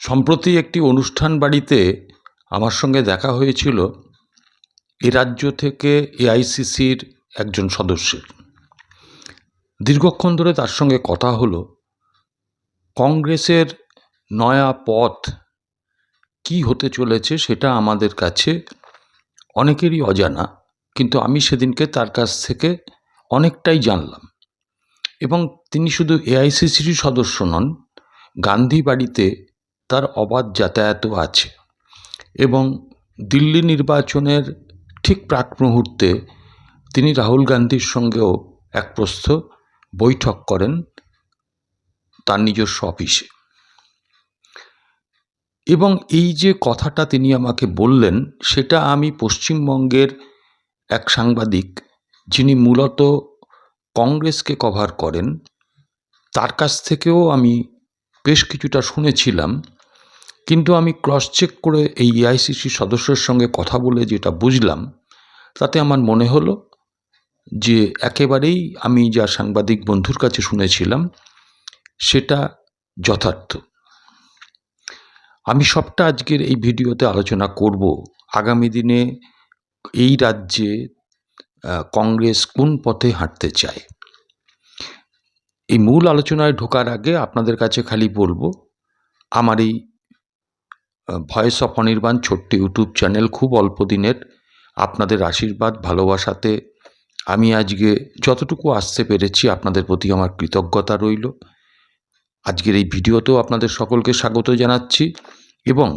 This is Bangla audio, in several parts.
সম্প্রতি একটি অনুষ্ঠান বাড়িতে আমার সঙ্গে দেখা হয়েছিল। এ রাজ্য থেকে এআইসিসির একজন সদস্যের। দীর্ঘক্ষণ ধরে তার সঙ্গে কথা হলো। কংগ্রেসের নয়া পথ কী হতে চলেছে সেটা আমাদের কাছে অনেকেরই অজানা, কিন্তু আমি সেদিনকে তার কাছ থেকে অনেকটাই জানলাম। এবং তিনি শুধু এআইসিসিরই সদস্য নন, গান্ধী বাড়িতে তার অবাধ যাতায়াতও আছে এবং দিল্লি নির্বাচনের ঠিক প্রাক মুহূর্তে তিনি রাহুল গান্ধীর সঙ্গেও এক প্রস্থ বৈঠক করেন তার নিজস্ব অফিসে। এবং এই যে কথাটা তিনি আমাকে বললেন, সেটা আমি পশ্চিমবঙ্গের এক সাংবাদিক যিনি মূলত কংগ্রেসকে কভার করেন, তার কাছ থেকেও আমি বেশ কিছুটা শুনেছিলাম। কিন্তু আমি ক্রস চেক করে এই এআইসিসি সদস্যের সঙ্গে কথা বলে যেটা বুঝলাম, তাতে আমার মনে হলো যে একেবারেই আমি যা সাংবাদিক বন্ধুর কাছে শুনেছিলাম, সেটা যথার্থ। আমি সবটা আজকের এই ভিডিওতে আলোচনা করব, আগামী দিনে এই রাজ্যে কংগ্রেস কোন পথে হাঁটতে চায়। এই মূল আলোচনায় ঢোকার আগে আপনাদের কাছে খালি বলব, আমার এই ভয়েস অফ অনির্বাণ ছোট্ট ইউটিউব চ্যানেল খুব অল্প দিনের। আপনাদের আশীর্বাদ, ভালোবাসাতে আমি আজকে যতটুকু আসতে পেরেছি আপনাদের প্রতি আমার কৃতজ্ঞতা রইল। আজকের এই ভিডিওতেও আপনাদের সকলকে স্বাগত জানাচ্ছি এবং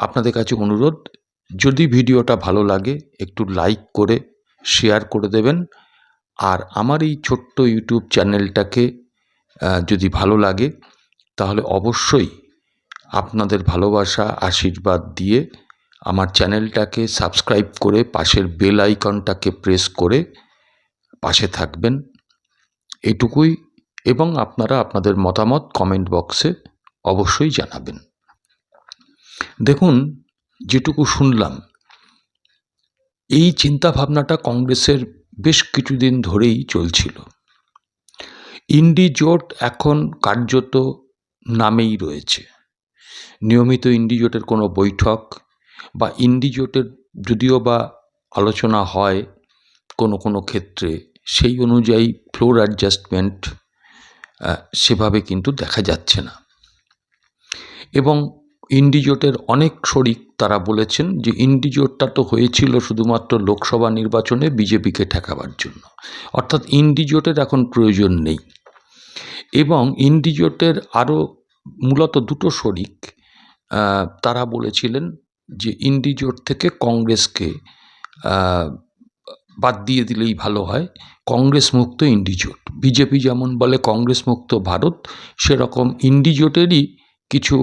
আপনাদের কাছে অনুরোধ, যদি ভিডিওটা ভালো লাগে একটু লাইক করে, শেয়ার করে দেবেন। আর আমার এই ছোট্ট ইউটিউব চ্যানেলটাকে যদি ভালো লাগে তাহলে অবশ্যই আপনাদের ভালোবাসা, আশীর্বাদ দিয়ে আমার চ্যানেলটাকে সাবস্ক্রাইব করে পাশের বেল আইকনটাকে প্রেস করে পাশে থাকবেন। এটুকুই এবং আপনারা আপনাদের মতামত কমেন্ট বক্সে অবশ্যই জানাবেন। দেখুন, যেটুকু শুনলাম, এই চিন্তা ভাবনাটা কংগ্রেসের বেশ কিছুদিন ধরেই চলছিল। ইন্ডি জোট এখন কার্যত নামেই রয়েছে। নিয়মিত ইন্ডিজোটের কোনো বৈঠক বা ইন্ডিজোটের যদিও বা আলোচনা হয় কোনো কোনো ক্ষেত্রে, সেই অনুযায়ী ফ্লোর অ্যাডজাস্টমেন্ট সেভাবে কিন্তু দেখা যাচ্ছে না। এবং ইন্ডিজোটের অনেক শরিক তারা বলেছেন যে ইন্ডিজোটটা তো হয়েছিল শুধুমাত্র লোকসভা নির্বাচনে বিজেপিকে ঠেকাবার জন্য। অর্থাৎ ইন্ডিজোটের এখন প্রয়োজন নেই। এবং ইন্ডিজোটের আরও মূলত দুটো শরিক তারা বলেছিলেন যে ইন্ডিজোট থেকে কংগ্রেসকে বাদ দিয়ে দিলেই ভালো হয়। কংগ্রেস মুক্ত ইন্ডিজোট। বিজেপি যেমন বলে কংগ্রেস মুক্ত ভারত, সেরকম ইন্ডিজোটেরই কিছু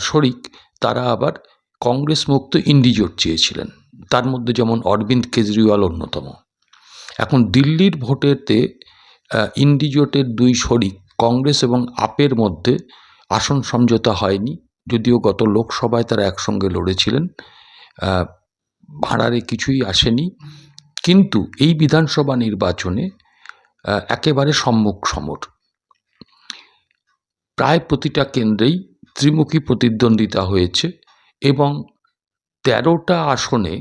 শরিক তারা আবার কংগ্রেস মুক্ত ইন্ডিজোট চেয়েছিলেন। তার মধ্যে যেমন অরবিন্দ কেজরিওয়াল অন্যতম। এখন দিল্লির ভোটেতে ইন্ডিজোটের দুই শরিক, কংগ্রেস এবং আপের মধ্যে আসন সমঝোতা হয়নি। যদিও গত লোকসভায় তারা একসঙ্গে লড়েছিলেন ভাড়ারে কিছুই আসেনি। কিন্তু এই বিধানসভা নির্বাচনে একেবারে সম্মুখ সমর। প্রায় প্রতিটা কেন্দ্রেই ত্রিমুখী প্রতিদ্বন্দ্বিতা হয়েছে এবং তেরোটা আসনে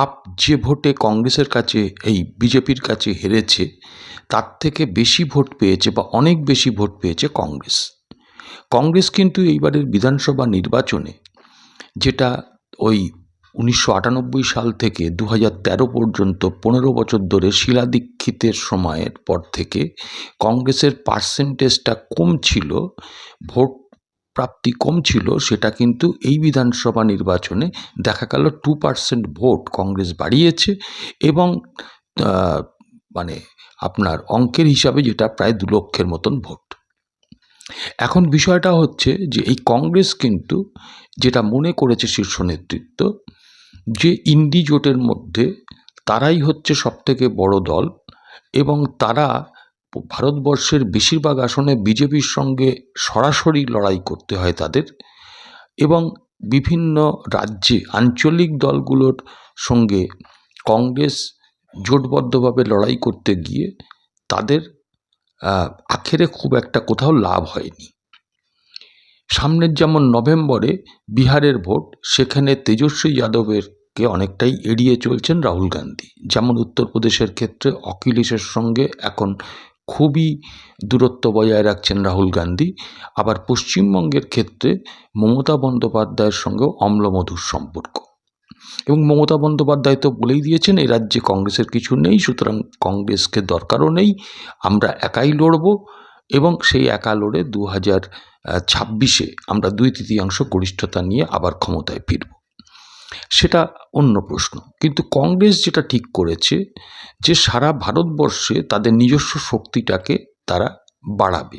আপ যে ভোটে কংগ্রেসের কাছে, এই বিজেপির কাছে হেরেছে, তার থেকে বেশি ভোট পেয়েছে বা অনেক বেশি ভোট পেয়েছে কংগ্রেস। কংগ্রেস কিন্তু এইবারের বিধানসভা নির্বাচনে যেটা ওই উনিশশো আটানব্বই সাল থেকে দু তেরো পর্যন্ত পনেরো বছর ধরে শিলা দীক্ষিতের সময়ের পর থেকে কংগ্রেসের পার্সেন্টেজটা কম ছিল, ভোট প্রাপ্তি কম ছিল, সেটা কিন্তু এই বিধানসভা নির্বাচনে দেখা গেল টু পার্সেন্ট ভোট কংগ্রেস বাড়িয়েছে এবং মানে আপনার অঙ্কের হিসাবে যেটা প্রায় দু লক্ষের মতন ভোট। এখন বিষয়টা হচ্ছে যে এই কংগ্রেস কিন্তু যেটা মনে করেছে শীর্ষ নেতৃত্ব, যে ইন্ডি জোটের মধ্যে তারাই হচ্ছে সবথেকে বড় দল এবং তারা ভারতবর্ষের বেশিরভাগ আসনে বিজেপির সঙ্গে সরাসরি লড়াই করতে হয় তাদের এবং বিভিন্ন রাজ্যে আঞ্চলিক দলগুলোর সঙ্গে কংগ্রেস জোটবদ্ধভাবে লড়াই করতে গিয়ে তাদের আখেরে খুব একটা কোথাও লাভ হয়নি। সামনের যেমন নভেম্বরে বিহারের ভোট, সেখানে তেজস্বী যাদবেরকে অনেকটাই এড়িয়ে চলছেন রাহুল গান্ধী। যেমন উত্তরপ্রদেশের ক্ষেত্রে অখিলেশের সঙ্গে এখন খুবই দূরত্ব বজায় রাখছেন রাহুল গান্ধী। আবার পশ্চিমবঙ্গের ক্ষেত্রে মমতা বন্দ্যোপাধ্যায়ের সঙ্গেও অম্লমধুর সম্পর্ক। এবং মমতা বন্দ্যোপাধ্যায় তো বলেই দিয়েছেন, এই রাজ্যে কংগ্রেসের কিছু নেই, সুতরাং কংগ্রেসকে দরকারও নেই, আমরা একাই লড়ব এবং সেই একা লড়ে দু হাজার ছাব্বিশে আমরা দুই তৃতীয়াংশ গরিষ্ঠতা নিয়ে আবার ক্ষমতায় ফিরব। সেটা অন্য প্রশ্ন। কিন্তু কংগ্রেস যেটা ঠিক করেছে, যে সারা ভারতবর্ষে তাদের নিজস্ব শক্তিটাকে তারা বাড়াবে।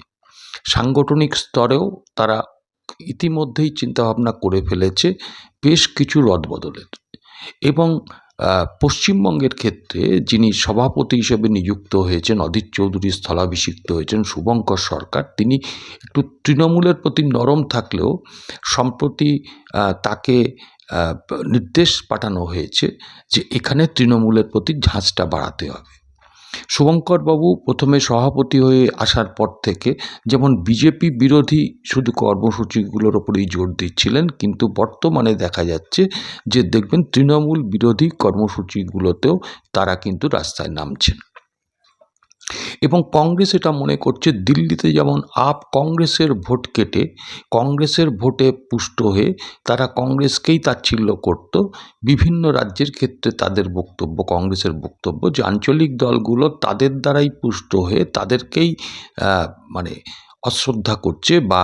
সাংগঠনিক স্তরেও তারা ইতিমধ্যেই চিন্তাভাবনা করে ফেলেছে বেশ কিছু রদবদলের। এবং পশ্চিমবঙ্গের ক্ষেত্রে যিনি সভাপতি হিসেবে নিযুক্ত হয়েছেন, অধীর চৌধুরী স্থলাভিষিক্ত হয়েছেন, শুভঙ্কর সরকার, তিনি একটু তৃণমূলের প্রতি নরম থাকলেও সম্প্রতি তাকে নির্দেশ পাঠানো হয়েছে যে এখানে তৃণমূলের প্রতি ঝাঁজটা বাড়াতে হবে। শুভঙ্করবাবু প্রথমে সভাপতি হয়ে আসার পর থেকে যেমন বিজেপি বিরোধী শুধু কর্মসূচিগুলোর ওপরেই জোর দিচ্ছিলেন, কিন্তু বর্তমানে দেখা যাচ্ছে যে দেখবেন তৃণমূল বিরোধী কর্মসূচিগুলোতেও তারা কিন্তু রাস্তায় নামছেন। এবং কংগ্রেস এটা মনে করছে দিল্লিতে যেমন আপ কংগ্রেসের ভোট কেটে কংগ্রেসের ভোটে পুষ্ট হয়ে তারা কংগ্রেসকেই তাচ্ছিল্য করত। বিভিন্ন রাজ্যের ক্ষেত্রে তাদের বক্তব্য, কংগ্রেসের বক্তব্য যে আঞ্চলিক দলগুলো তাদের দ্বারাই পুষ্ট হয়ে তাদেরকেই মানে অশ্রদ্ধা করছে বা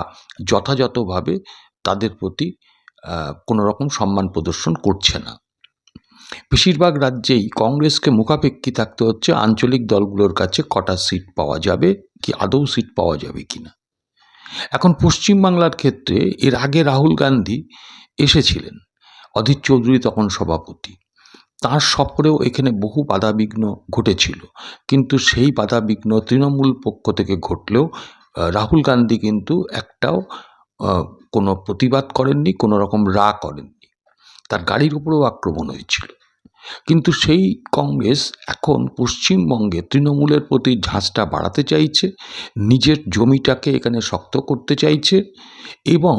যথাযথভাবে তাদের প্রতি কোনো রকম সম্মান প্রদর্শন করছে না। বেশিরভাগ রাজ্যেই কংগ্রেসকে মুখাপেক্ষী থাকতে হচ্ছে। আঞ্চলিক দলগুলোর কাছে কটা সিট পাওয়া যাবে? কি আদৌ সিট পাওয়া যাবে কি না এখন পশ্চিমবাংলার ক্ষেত্রে এর আগে রাহুল গান্ধী এসেছিলেন, অধীর চৌধুরী তখন সভাপতি। তার সফরেও এখানে বহু বাধাবিঘ্ন ঘটেছিল। কিন্তু সেই বাধাবিঘ্ন তৃণমূল পক্ষ থেকে ঘটলেও রাহুল গান্ধী কিন্তু একটাও কোনো প্রতিবাদ করেননি, কোনো রকম রা করেননি। তার গাড়ির উপরেও আক্রমণ হয়েছিল। কিন্তু সেই কংগ্রেস এখন পশ্চিমবঙ্গে তৃণমূলের প্রতি ঝাঁজটা বাড়াতে চাইছে, নিজের জমিটাকে এখানে শক্ত করতে চাইছে এবং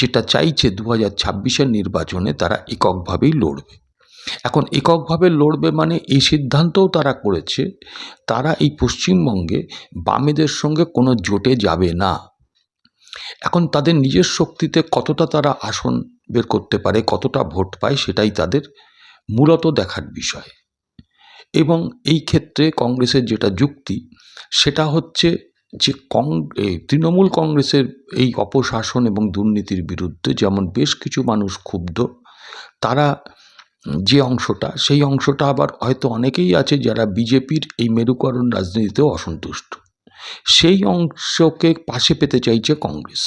যেটা চাইছে দু হাজার ছাব্বিশের নির্বাচনে তারা এককভাবেই লড়বে। এখন এককভাবে লড়বে মানে এই সিদ্ধান্তও তারা করেছে, তারা এই পশ্চিমবঙ্গে বামেদের সঙ্গে কোনো জোটে যাবে না। এখন তাদের নিজের শক্তিতে কতটা তারা আসন বের করতে পারে, কতটা ভোট পায় সেটাই তাদের মূলত দেখার বিষয়। এবং এই ক্ষেত্রে কংগ্রেসের যেটা যুক্তি, সেটা হচ্ছে যে কং তৃণমূল কংগ্রেসের এই অপশাসন এবং দুর্নীতির বিরুদ্ধে যেমন বেশ কিছু মানুষ ক্ষুব্ধ, তারা যে অংশটা, সেই অংশটা আবার হয়তো অনেকেই আছে যারা বিজেপির এই মেরুকরণ রাজনীতিতেও অসন্তুষ্ট। সেই অংশকে পাশে পেতে চাইছে কংগ্রেস।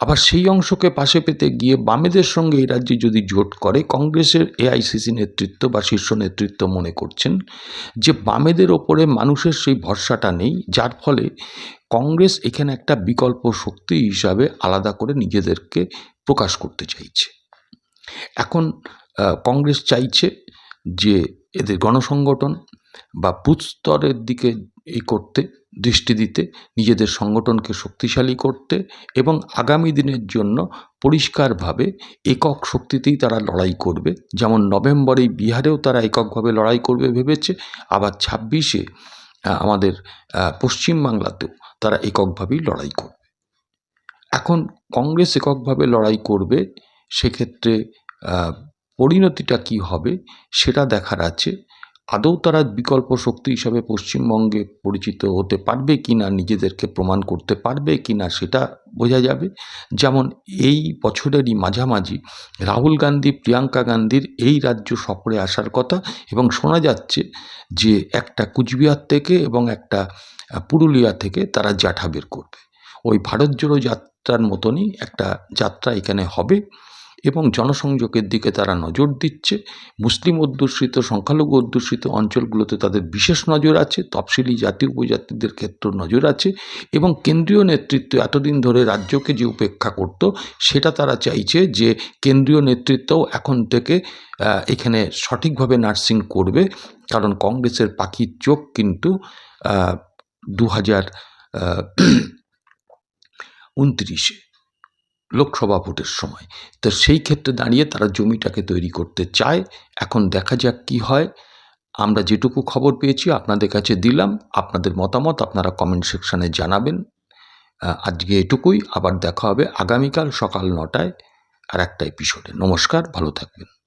আবার সেই অংশকে পাশে পেতে গিয়ে বামেদের সঙ্গে এই রাজ্যে যদি জোট করে, কংগ্রেসের এআইসিসি নেতৃত্ব বা শীর্ষ নেতৃত্ব মনে করছেন যে বামেদের ওপরে মানুষের সেই ভরসাটা নেই, যার ফলে কংগ্রেস এখানে একটা বিকল্প শক্তি হিসাবে আলাদা করে নিজেদেরকে প্রকাশ করতে চাইছে। এখন কংগ্রেস চাইছে যে এদের গণসংগঠন বা বুথ স্তরের দিকে এই করতে দৃষ্টি দিতে, নিজেদের সংগঠনকে শক্তিশালী করতে এবং আগামী দিনের জন্য পরিষ্কারভাবে একক শক্তিতেই তারা লড়াই করবে। যেমন নভেম্বরে বিহারেও তারা এককভাবে লড়াই করবে ভেবেছে, আবার ছাব্বিশে আমাদের পশ্চিমবাংলাতেও তারা এককভাবেই লড়াই করবে। এখন কংগ্রেস এককভাবে লড়াই করবে, সেক্ষেত্রে পরিণতিটা কি হবে সেটা দেখার আছে। আদৌ তারা বিকল্প শক্তি হিসাবে পশ্চিমবঙ্গে পরিচিত হতে পারবে কি না নিজেদেরকে প্রমাণ করতে পারবে কি না সেটা বোঝা যাবে। যেমন এই বছরেরই মাঝামাঝি রাহুল গান্ধী, প্রিয়াঙ্কা গান্ধীর এই রাজ্য সফরে আসার কথা এবং শোনা যাচ্ছে যে একটা কুচবিহার থেকে এবং একটা পুরুলিয়া থেকে তারা জাঠা বের করবে। ওই ভারত জোড়ো যাত্রার মতনই একটা যাত্রা এখানে হবে। এবং জনসংযোগের দিকে তারা নজর দিচ্ছে। মুসলিম অধ্যুষিত, সংখ্যালঘু অধ্যুষিত অঞ্চলগুলোতে তাদের বিশেষ নজর আছে। তফসিলি জাতি, উপজাতিদের ক্ষেত্রেও নজর আছে এবং কেন্দ্রীয় নেতৃত্ব এতদিন ধরে রাজ্যকে যে উপেক্ষা করত, সেটা তারা চাইছে যে কেন্দ্রীয় নেতৃত্বও এখন থেকে এখানে সঠিকভাবে নার্সিং করবে। কারণ কংগ্রেসের পাখির চোখ কিন্তু দু হাজার উনত্রিশে। লোকসভা ভোটের সময়। তো সেই ক্ষেত্রে দাঁড়িয়ে তারা জমিটাকে তৈরি করতে চায়। এখন দেখা যাক কি হয়। আমরা যেটুকু খবর পেয়েছি, আপনাদের কাছে দিলাম। আপনাদের মতামত আপনারা কমেন্ট সেকশানে জানাবেন। আজকে এটুকুই। আবার দেখা হবে আগামীকাল সকাল নটায় আর একটা এপিসোডে নমস্কার, ভালো থাকবেন।